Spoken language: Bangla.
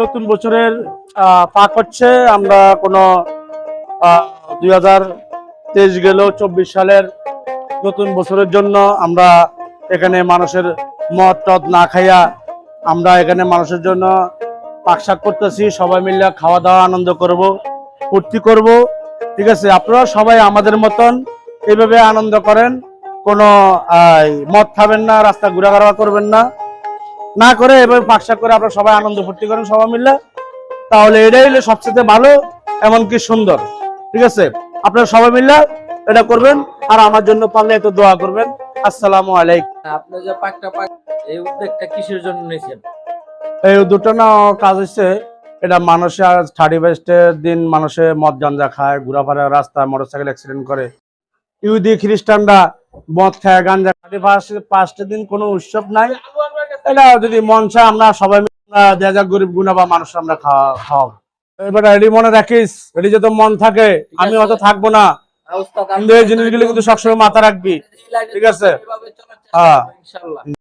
নতুন বছরের পাক হচ্ছে। আমরা কোনো দুই হাজার তেইশ গেল চব্বিশ সালের নতুন বছরের জন্য আমরা এখানে মানুষের মদ টদ না খাইয়া আমরা এখানে মানুষের জন্য পাকশাক করতেছি। সবাই মিলে খাওয়া দাওয়া আনন্দ করব, ফুর্তি করব। ঠিক আছে আপনারা সবাই আমাদের মতন এইভাবে আনন্দ করেন। কোনো মদ খাবেন না, রাস্তা ঘোরাঘোরা করবেন না। না করে এভাবে পাকশাক করে আপনারা সবাই আনন্দ ফুর্তি করেন সবাই মিলে। তাহলে এটাই হলো সবচেয়ে ভালো এমনকি সুন্দর। ঠিক আছে? আপনারা সবাই মিলে এটা করবেন আর আমার জন্য পারলে একটু দোয়া করবেন। আসসালামু আলাইকুম। আপনি যে পাকটা পাক এই উদ্যোগটা কিসের জন্য নিয়েছেন? এই দুটো না কাজ হচ্ছে এটা মানুষে আর থার্টি ফার্স্টের দিন মানুষে মদ গাঞ্জা খায় ঘোরাফেরা রাস্তায় মোটরসাইকেল অ্যাক্সিডেন্ট করে। ইহুদি খ্রিস্টানরা মদ খায় গাঞ্জা থার্টি ফার্স্ট পাঁচটা দিন কোনো উৎসব নাই। এটা যদি মন চায় আমরা সবাই আমরা যে যা গরিব গুণা বা মানুষ আমরা খাওয়া এবার এটি মনে রাখিস এটি যত মন থাকে আমি হয়তো থাকব না। এই জিনিসগুলো কিন্তু সবসময় মাথা রাখবি। ঠিক আছে? হ্যাঁ।